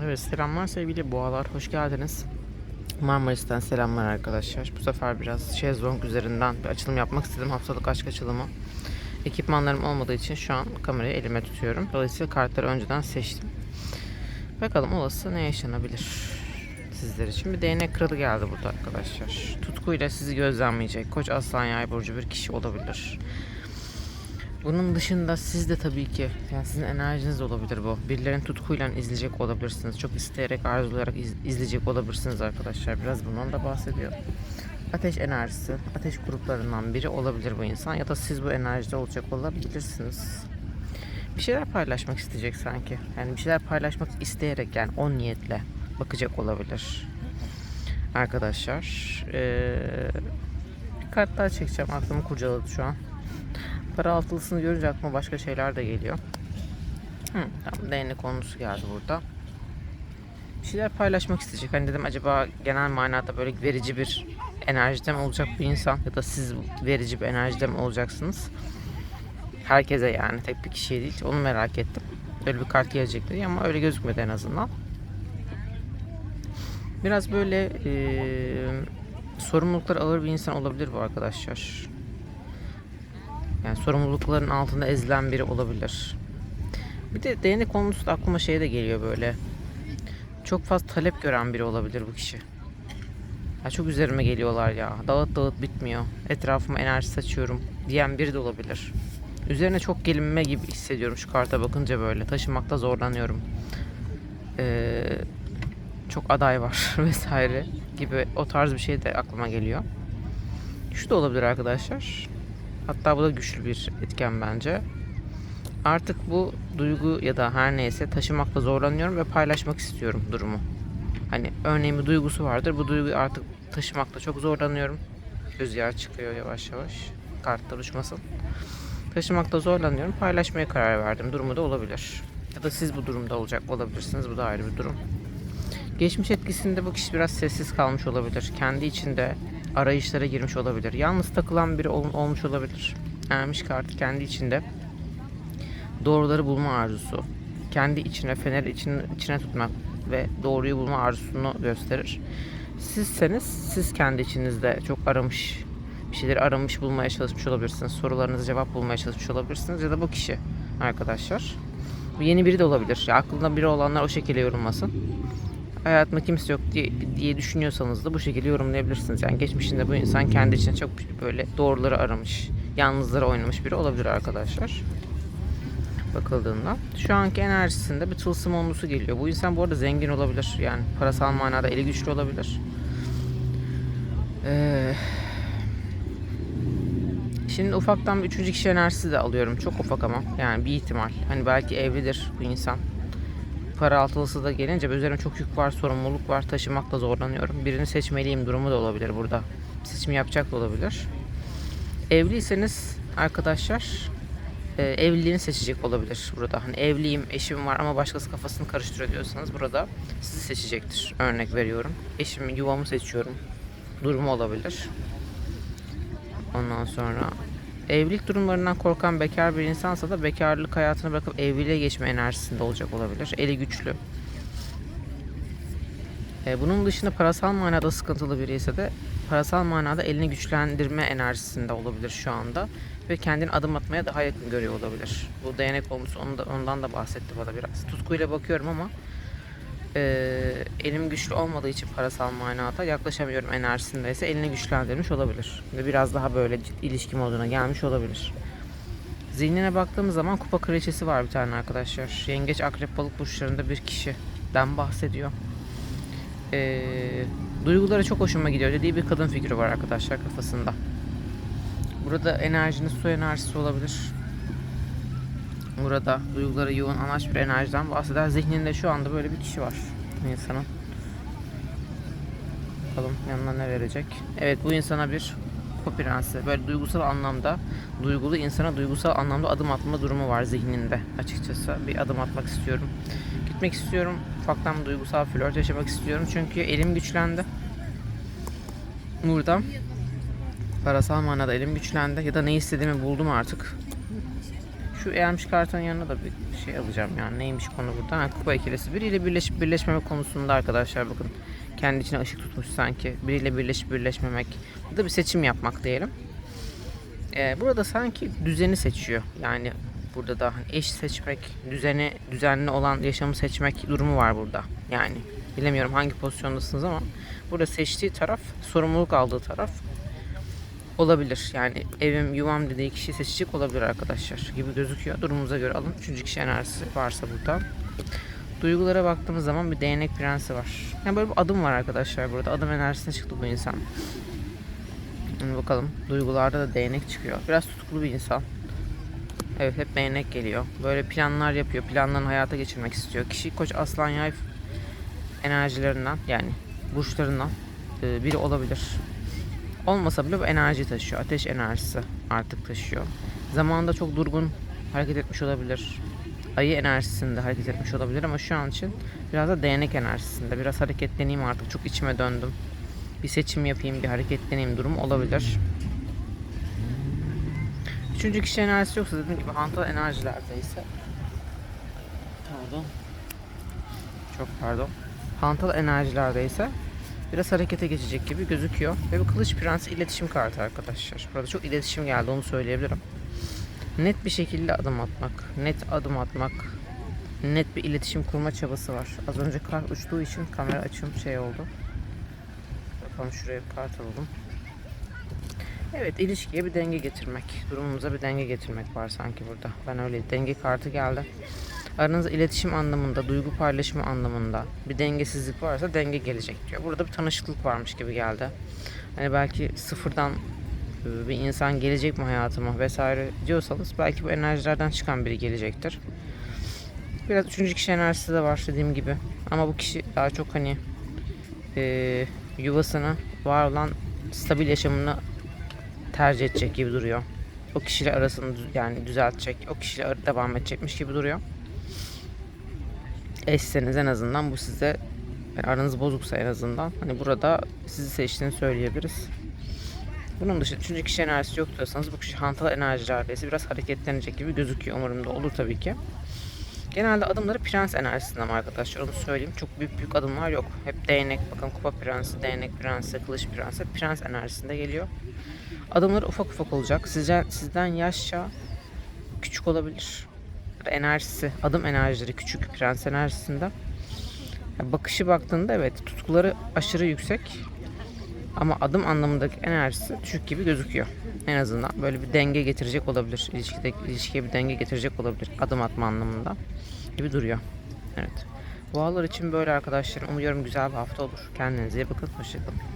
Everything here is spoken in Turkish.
Evet selamlar sevgili boğalar hoş geldiniz. Marmaris'ten selamlar arkadaşlar. Bu sefer biraz şezlong üzerinden bir açılım yapmak istedim. Haftalık aşk açılımı. Ekipmanlarım olmadığı için şu an kamerayı elime tutuyorum. Dolayısıyla kartları önceden seçtim. Bakalım olası ne yaşanabilir sizler için. Bir değnek kralı geldi burada arkadaşlar. Tutkuyla sizi gözlemleyecek. Koç aslan yay burcu bir kişi olabilir. Bunun dışında siz de tabii ki yani sizin enerjiniz olabilir bu. Birilerinin tutkuyla izleyecek olabilirsiniz. Çok isteyerek, arzulayarak iz- izleyecek olabilirsiniz arkadaşlar. Biraz bundan da bahsediyor. Ateş enerjisi, ateş gruplarından biri olabilir bu insan ya da siz bu enerjide olacak olabilirsiniz. Bir şeyler paylaşmak isteyecek sanki. Yani bir şeyler paylaşmak isteyerek yani o niyetle bakacak olabilir. Arkadaşlar, eee bir kart daha çekeceğim. Aklımı kurcaladı şu an. Para altılısını görünce aklıma başka şeyler de geliyor. Hı, tamam değnek konusu geldi burada. Bir şeyler paylaşmak isteyecek. Hani dedim acaba genel manada böyle verici bir enerjide mi olacak bu insan ya da siz verici bir enerjide mi olacaksınız? Herkese yani tek bir kişiye değil. Onu merak ettim. Böyle bir kart gelecek dedi ama öyle gözükmedi en azından. Biraz böyle eee sorumlulukları ağır bir insan olabilir bu arkadaşlar. Yani sorumlulukların altında ezilen biri olabilir. Bir de değnek konusu da aklıma şey de geliyor böyle. Çok fazla talep gören biri olabilir bu kişi. Ya çok üzerime geliyorlar ya. Dağıt dağıt bitmiyor. Etrafıma enerji saçıyorum diyen biri de olabilir. Üzerine çok gelinme gibi hissediyorum şu karta bakınca böyle. Taşımakta zorlanıyorum. Ee, çok aday var vesaire gibi o tarz bir şey de aklıma geliyor. Şu da olabilir arkadaşlar. Hatta bu da güçlü bir etken bence. Artık bu duygu ya da her neyse taşımakta zorlanıyorum ve paylaşmak istiyorum durumu. Hani örneğin bir duygusu vardır. Bu duyguyu artık taşımakta çok zorlanıyorum. Rüzgar çıkıyor yavaş yavaş. Kartlar uçmasın. Taşımakta zorlanıyorum. Paylaşmaya karar verdim. Durumu da olabilir. Ya da siz bu durumda olacak olabilirsiniz. Bu da ayrı bir durum. Geçmiş etkisinde bu kişi biraz sessiz kalmış olabilir. Kendi içinde arayışlara girmiş olabilir. Yalnız takılan biri ol- olmuş olabilir. Ermiş kartı kendi içinde doğruları bulma arzusu. Kendi içine feneri için, içine tutmak ve doğruyu bulma arzusunu gösterir. Sizseniz siz kendi içinizde çok aramış bir şeyleri aramış bulmaya çalışmış olabilirsiniz. Sorularınıza cevap bulmaya çalışmış olabilirsiniz ya da bu kişi arkadaşlar. Yeni biri de olabilir. Ya aklında biri olanlar o şekilde yorumlasın hayatımda kimse yok diye, diye düşünüyorsanız da bu şekilde yorumlayabilirsiniz. Yani geçmişinde bu insan kendi için çok böyle doğruları aramış, yalnızları oynamış biri olabilir arkadaşlar. Bakıldığında. Şu anki enerjisinde bir tılsım olmusu geliyor. Bu insan bu arada zengin olabilir. Yani parasal manada eli güçlü olabilir. Ee, şimdi ufaktan bir üçüncü kişi enerjisi de alıyorum. Çok ufak ama. Yani bir ihtimal. Hani belki evlidir bu insan para altılısı da gelince üzerime çok yük var, sorumluluk var, taşımakla zorlanıyorum. Birini seçmeliyim durumu da olabilir burada. Seçim yapacak da olabilir. Evliyseniz arkadaşlar e, evliliğini seçecek olabilir burada. Hani evliyim, eşim var ama başkası kafasını karıştırıyor diyorsanız burada sizi seçecektir. Örnek veriyorum. Eşimi, yuvamı seçiyorum. Durumu olabilir. Ondan sonra evlilik durumlarından korkan bekar bir insansa da bekarlık hayatını bırakıp evliliğe geçme enerjisinde olacak olabilir. Eli güçlü. E, bunun dışında parasal manada sıkıntılı biri ise de parasal manada elini güçlendirme enerjisinde olabilir şu anda ve kendini adım atmaya daha yakın görüyor olabilir. Bu değnek olmuş onu da, ondan da bahsetti bana biraz. Tutkuyla bakıyorum ama e, elim güçlü olmadığı için parasal manada yaklaşamıyorum enerjisindeyse elini güçlendirmiş olabilir. Ve biraz daha böyle ilişki moduna gelmiş olabilir. Zihnine baktığımız zaman kupa kraliçesi var bir tane arkadaşlar. Yengeç, akrep, balık burçlarında bir kişiden bahsediyor. E, duyguları çok hoşuma gidiyor dediği bir kadın figürü var arkadaşlar kafasında. Burada enerjiniz su enerjisi olabilir. Burada duyguları yoğun anaç bir enerjiden bahseder. Zihninde şu anda böyle bir kişi var insanın. Bakalım yanına ne verecek. Evet bu insana bir kupa. Böyle duygusal anlamda duygulu insana duygusal anlamda adım atma durumu var zihninde açıkçası. Bir adım atmak istiyorum. Gitmek istiyorum. Ufaktan duygusal flört yaşamak istiyorum. Çünkü elim güçlendi. Burada parasal manada elim güçlendi ya da ne istediğimi buldum artık. Şu eğlenmiş kartın yanına da bir şey alacağım yani neymiş konu burada. Ha, kupa ikilisi. Biriyle birleşip birleşmeme konusunda arkadaşlar bakın. Kendi içine ışık tutmuş sanki. Biriyle birleşip birleşmemek. Bu da bir seçim yapmak diyelim. Ee, burada sanki düzeni seçiyor. Yani burada da hani eş seçmek, düzeni, düzenli olan yaşamı seçmek durumu var burada. Yani bilemiyorum hangi pozisyondasınız ama burada seçtiği taraf, sorumluluk aldığı taraf olabilir. Yani evim, yuvam dediği kişi seçecek olabilir arkadaşlar gibi gözüküyor. Durumumuza göre alın. Üçüncü kişi enerjisi varsa burada. Duygulara baktığımız zaman bir değnek prensi var. Yani böyle bir adım var arkadaşlar burada. Adım enerjisine çıktı bu insan. Şimdi bakalım. Duygularda da değnek çıkıyor. Biraz tutuklu bir insan. Evet hep değnek geliyor. Böyle planlar yapıyor. Planlarını hayata geçirmek istiyor. Kişi koç aslan yay enerjilerinden yani burçlarından e, biri olabilir. Olmasa bile bu enerji taşıyor. Ateş enerjisi artık taşıyor. Zamanında çok durgun hareket etmiş olabilir. Ayı enerjisinde hareket etmiş olabilir ama şu an için biraz da değnek enerjisinde. Biraz hareketleneyim artık. Çok içime döndüm. Bir seçim yapayım, bir hareketleneyim durumu olabilir. Üçüncü kişi enerjisi yoksa dediğim gibi hantal enerjilerdeyse Pardon. Çok pardon. Hantal enerjilerdeyse biraz harekete geçecek gibi gözüküyor. Ve bu kılıç prensi iletişim kartı arkadaşlar. Burada çok iletişim geldi onu söyleyebilirim. Net bir şekilde adım atmak, net adım atmak, net bir iletişim kurma çabası var. Az önce kart uçtuğu için kamera açım şey oldu. Bakalım şuraya bir kart alalım. Evet ilişkiye bir denge getirmek. Durumumuza bir denge getirmek var sanki burada. Ben öyle denge kartı geldi. Aranızda iletişim anlamında, duygu paylaşımı anlamında bir dengesizlik varsa denge gelecek diyor. Burada bir tanışıklık varmış gibi geldi. Hani belki sıfırdan e, bir insan gelecek mi hayatıma vesaire diyorsanız belki bu enerjilerden çıkan biri gelecektir. Biraz üçüncü kişi enerjisi de var dediğim gibi. Ama bu kişi daha çok hani e, yuvasını, var olan stabil yaşamını tercih edecek gibi duruyor. O kişiyle arasını yani düzeltecek, o kişiyle devam edecekmiş gibi duruyor. Eşseniz en azından bu size yani aranız bozuksa en azından hani burada sizi seçtiğini söyleyebiliriz. Bunun dışında üçüncü kişi enerjisi yok diyorsanız bu kişi hantal enerjilerdeyse biraz hareketlenecek gibi gözüküyor. Umarım da olur tabii ki. Genelde adımları prens enerjisinden arkadaşlar onu söyleyeyim. Çok büyük büyük adımlar yok. Hep değnek bakın kupa prensi, değnek prensi, kılıç prensi prens enerjisinde geliyor. Adımları ufak ufak olacak. Sizden, sizden yaşça küçük olabilir. Enerjisi, adım enerjileri küçük prens enerjisinde. Bakışı baktığında evet tutkuları aşırı yüksek. Ama adım anlamındaki enerjisi düşük gibi gözüküyor. En azından böyle bir denge getirecek olabilir. İlişkide, ilişkiye bir denge getirecek olabilir. Adım atma anlamında gibi duruyor. Evet. Boğalar için böyle arkadaşlar. Umuyorum güzel bir hafta olur. Kendinize iyi bakın. Hoşçakalın.